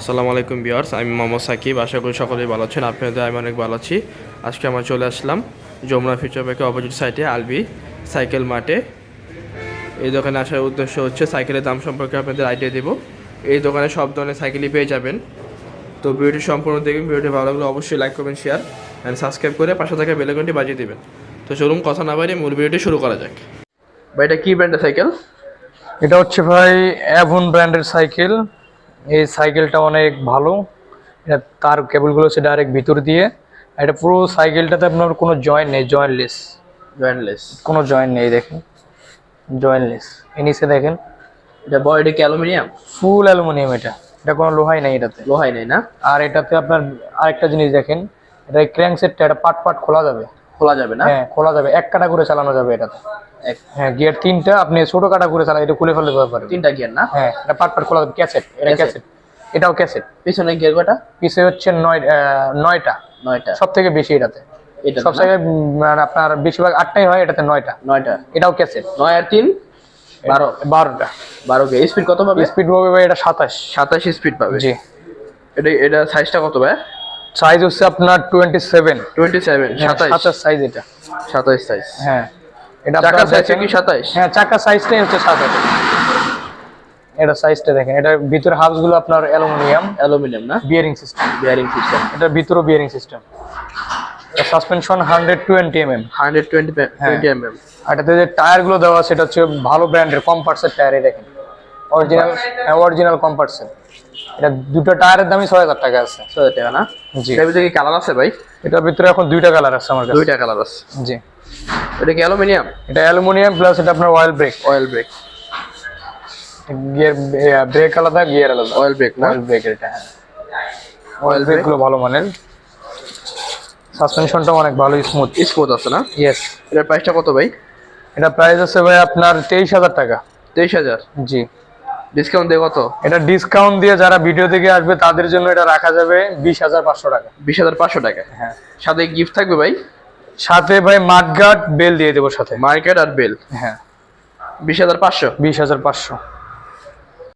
আসসালামু আলাইকুম বিয়ার্স আমি মোহাম্মদ সাকিব। আশা করি সকলেই ভালো আছেন, আপনাদের আমি অনেক ভালো আছি। আজকে আমরা চলে আসলাম যমুনা ফিউচার ব্যাংকের অপোজিট সাইডে আলবি সাইকেল মাঠে। এই দোকানে আসার উদ্দেশ্য হচ্ছে সাইকেলের দাম সম্পর্কে আপনাদের আইডিয়া দেবো। এই দোকানে সব ধরনের সাইকেলই পেয়ে যাবেন। তো ভিডিওটি সম্পূর্ণ দেখবেন, ভিডিওটি ভালো লাগলে অবশ্যই লাইক করবেন শেয়ার অ্যান্ড সাবস্ক্রাইব করে পাশে থাকা বেলাকনটি বাজিয়ে দেবেন। তো চলুন কথা না বাইরে মূল ভিডিওটি শুরু করা যাক। ভাই, এটা কী ব্র্যান্ডের সাইকেল এটা হচ্ছে ভাই অ্যাভন ব্র্যান্ডের সাইকেল এই সাইকেলটা অনেক ভালো। এটা তার কেবলগুলো হচ্ছে ডাইরেক্ট ভিতর দিয়ে। এটা পুরো সাইকেলটাতে আপনার কোনো জয়েন্ট নেই জয়েন্টলেস জয়েন্টলেস কোনো জয়েন্ট নেই দেখেন। জয়েন্টলেস এ নিচে দেখেন। এটা বডিটা কি অ্যালুমিনিয়াম? ফুল অ্যালুমিনিয়াম এটা। এটা কোনো লোহাই নেই এটাতে। লোহাই নেই না? আর এটাতে আপনার আরেকটা জিনিস দেখেন। এটা ক্র্যাঙ্ক সেটটা এটা পাট পাট খোলা যাবে। খোলা যাবে না? হ্যাঁ খোলা যাবে। এক কাটা করে চালানো যাবে এটাতে। হ্যাঁ গিয়ার তিনটা আপনি ছোট কাটা করে চালান এটা খুলে ফেলতে পারবেন। তিনটা গিয়ার না? হ্যাঁ এটা পাট পাট খোলা যাবে ক্যাসেট এটা ক্যাসেট। এটাও ক্যাসেট। পিছনে গিয়ার কটা পিসে হচ্ছে নয় নয়টা। নয়টা। সব থেকে বেশি এটাতে। এটা সব মানে আপনার বেশিরভাগ আটটাই হয় এটাতে নয়টা। নয়টা। এটাও ক্যাসেট। নয় আর তিন? বারো। বারোটা। বারো গে স্পিড কত পাবে? স্পিড পাবে ভাই এটা সাতাশ। সাতাশ স্পিড পাবে। জি। এটা এটা সাইজটা কত ভাই? সাইজ হচ্ছে আপনার টোয়েন্টি সেভেন টোয়েন্টি সেভেন সাতাশ সাইজ এটা। সাতাইশ সাইজ হ্যাঁ। এটা চাকার সাইজ কি সাতাইশ? হ্যাঁ চাকার সাইজটাই হচ্ছে সাতাশ। এটা সাইজটা দেখেন। এটার ভিতরে হাবসগুলো আপনার অ্যালুমিনিয়াম। অ্যালুমিনিয়াম না? বিয়ারিং সিস্টেম বিয়ারিং সিস্টেম এটার ভিতরে bearing system suspension hundred twenty M M hundred twenty M M এটাতে যে টায়ারগুলো দেওয়া সেটা হচ্ছে ভালো ব্র্যান্ডের কম্পার্সের টায়ারই দেখেন। অরিজিনাল অরিজিনাল কম্পার্সের এটা দুটো টায়ারের দামই ছয় হাজার টাকা আছে। ছয় হাজার টাকা না? জি। এটার ভিতরে কি কালার আছে ভাই? এটার ভিতরে এখন দুইটা কালার আছে আমার কাছে। দুইটা কালার আছে। জি। এটা কি অ্যালুমিনিয়াম? এটা অ্যালুমিনিয়াম প্লাস এটা আপনার oil brake oil brake gear brake আলাদা গিয়ার আলাদা। অয়েল ব্রেক না? অয়েল ব্রেক এটা হ্যাঁ। অয়েল ব্রেকগুলো ভালো মানের। সাসপেনশনটাও অনেক ভালো স্মুথ স্মুথ আছে না? ইয়েস এটার প্রাইসটা কত ভাই? এটা প্রাইস আছে ভাই আপনার তেইশ হাজার টাকা। তেইশ হাজার? জি। ডিসকাউন্ট দিয়ে কত? এটা ডিসকাউন্ট দিয়ে যারা ভিডিও থেকে আসবে তাদের জন্য এটা রাখা যাবে বিশ হাজার পাঁচশো টাকা। বিশ হাজার পাঁচশো টাকা? হ্যাঁ। সাথে গিফট থাকবে ভাই? সাথে ভাই মার্কেট বেল দিয়ে দেবো সাথে। মার্কেট আর বেল? হ্যাঁ। বিশ হাজার পাঁচশো? বিশ হাজার পাঁচশো।